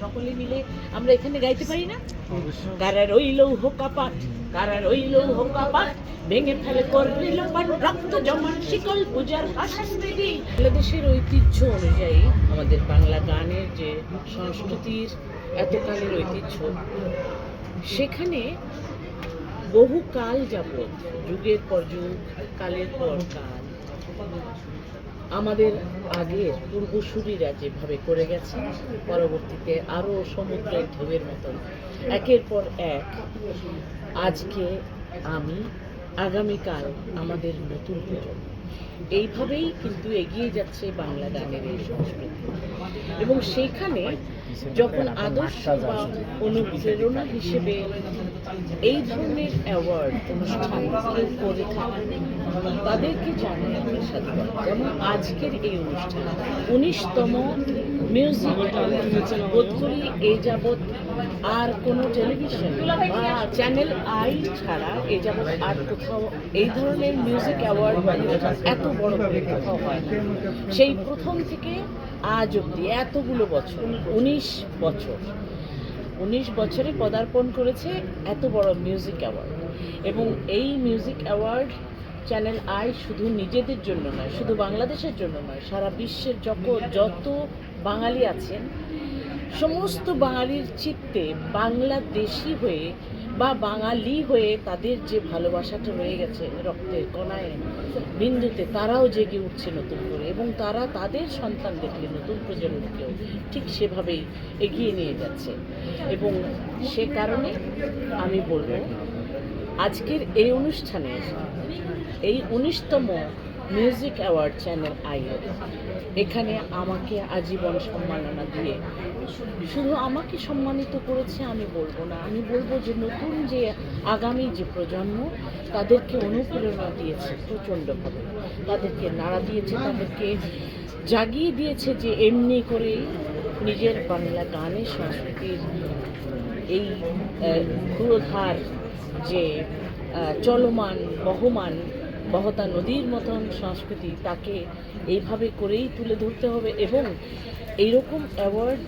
সকলে মিলে আমরা এখানে গাইতে পারি না? কারা রইল হোকাপাট কারা রইল হোকাপাট ভেঙে ফেলে করবে লোপাট রক্ত জমান শিকল পূজার দেবী বাংলাদেশের ঐতিহ্য অনুযায়ী আমাদের বাংলা গানের যে সংস্কৃতির এতকালের ঐতিহ্য সেখানে বহু কাল যাবৎ যুগের পর যুগ কালের পর কাল আমাদের আগের পূর্বসূরীরা যেভাবে করে গেছে, পরবর্তীতে আরও সমুদ্রের ঢেউয়ের মতন। একের পর এক, আজকে আমি, আগামীকাল আমাদের নতুন প্রজন্ম এইভাবেই কিন্তু এগিয়ে যাচ্ছে বাংলা গানের এই সংস্কৃতি। এবং সেইখানে যখন আদর্শ বা অনুপ্রেরণা হিসেবে এই ধরনের অ্যাওয়ার্ড অনুষ্ঠান কেউ করে থাকে তাদেরকে জানাই আমরা সাধুবাদ যেমন আজকের এই অনুষ্ঠান, উনিশতম মিউজিক বোধ করি এই যাবৎ আর কোনো টেলিভিশন বা চ্যানেল আই ছাড়া এই যাবৎ আর কোথাও এই ধরনের মিউজিক অ্যাওয়ার্ড এত বড় করে কোথাও হয় সেই প্রথম থেকে আজ অব্দি এতগুলো বছর, উনিশ বছর উনিশ বছরে পদার্পণ করেছে এত বড় মিউজিক অ্যাওয়ার্ড এবং এই মিউজিক অ্যাওয়ার্ড চ্যানেল আই শুধু নিজেদের জন্য নয়, শুধু বাংলাদেশের জন্য নয়, সারা বিশ্বের যত যত বাঙালি আছেন, সমস্ত বাঙালির চিত্তে বাংলাদেশি হয়ে বা বাঙালি হয়ে তাদের যে ভালোবাসাটা রয়ে গেছে রক্তের কণায়, বিন্দুতে তারাও জেগে উঠছে নতুন করে এবং তারা তাদের সন্তান দেখলে নতুন প্রজন্মকেও ঠিক সেভাবেই এগিয়ে নিয়ে যাচ্ছে। এবং সে কারণে আমি বলব, আজকের এই অনুষ্ঠানে এই উনিশতম মিউজিক অ্যাওয়ার্ড চ্যানেল আইয়ের এখানে আমাকে আজীবন সম্মাননা দিয়ে। শুধু আমাকে সম্মানিত করেছে আমি বলব না, আমি বলব যে নতুন যে আগামী যে প্রজন্ম, তাদেরকে অনুপ্রেরণা দিয়েছে প্রচণ্ডভাবে। তাদেরকে নাড়া দিয়েছে, তাদেরকে জাগিয়ে দিয়েছে যে এমনি করেই নিজের বাংলা গানের সংস্কৃতির এই ক্ষুরধার যে চলমান, বহমান বহতা নদীর মতন সংস্কৃতি তাকে এইভাবে করেই তুলে ধরতে হবে এবং এইরকম অ্যাওয়ার্ড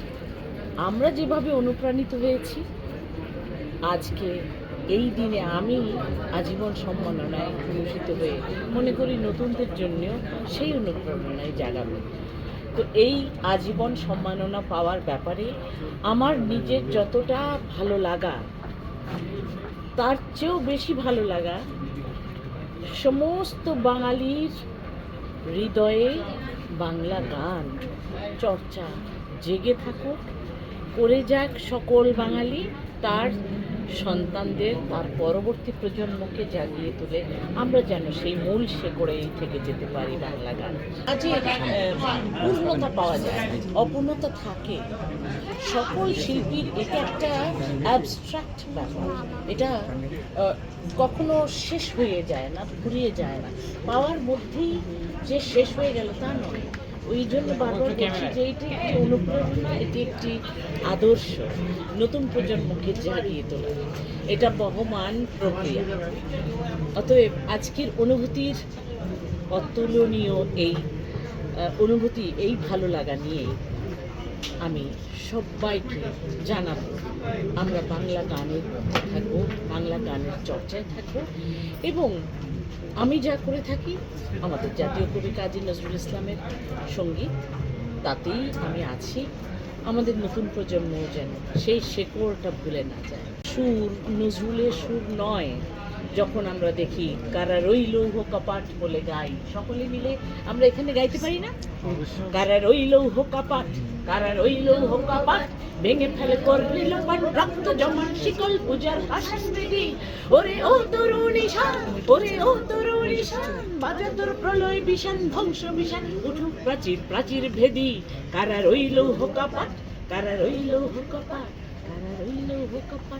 আমরা যেভাবে অনুপ্রাণিত হয়েছি, আজকে এই দিনে আমি আজীবন সম্মাননায় ভূষিত হয়ে মনে করি নতুনদের জন্যও সেই অনুপ্রেরণায় জাগাবে। তো এই আজীবন সম্মাননা পাওয়ার ব্যাপারে আমার নিজের যতটা ভালো লাগা, তার চেয়েও বেশি ভালো লাগা সমস্ত বাঙালির হৃদয়ে বাংলা গান চর্চা জেগে থাকুক করে যাক সকল বাঙালি তার সন্তানদের তার পরবর্তী প্রজন্মকে জাগিয়ে তুলে আমরা যেন সেই মূল শেকড়েই থেকে যেতে পারি বাংলা গান। আজ পূর্ণতা পাওয়া যায়, অপূর্ণতা থাকে। সকল শিল্পীর এটা একটা অ্যাবস্ট্রাক্ট ব্যাপার। এটা কখনো শেষ হয়ে যায় না, ফুরিয়ে যায় না। পাওয়ার মধ্যেই যে শেষ হয়ে গেল তা নয়। ওই জন্য বারবার বলছি যে এটি একটি অনুপ্রেরণা এটি একটি আদর্শ নতুন প্রজন্মকে জাগিয়ে তোলা। এটা বহমান প্রক্রিয়া। অতএব আজকের অনুভূতির অতুলনীয় এই অনুভূতি এই ভালো লাগা নিয়েই আমি সবাইকে জানাব, আমরা বাংলা মধ্যে থাকব, বাংলা গানের চর্চায় থাকব এবং আমি যা করে থাকি, আমাদের জাতীয় কবি কাজী নজরুল ইসলামের সংগীত তাতেই আমি আছি। আমাদের নতুন প্রজন্ম যেন সেই শেকড়টা ভুলে না যায়। সুর নজরুলের সুর নয় যখন আমরা দেখি কারা রইল হো কপাট বলে গাই সকলে মিলে আমরা এখানে গাইতে পারি না? কারা রইল হো কপাট কারা রইল হো কপাট ভেঙে ফেলে করবে লোপাট রক্ত জমান শিকল পূজার আশ্বাস দেবী ওরে ও তরুণী শান ওরে ও তরুণী শান বাজা তোর প্রলয় বিশান ধ্বংস বিশান উঠুক প্রাচীর প্রাচীর ভেদি। কারা রইল হো কপাট কারা রইল হো কপাট কারা রইল হো কপাট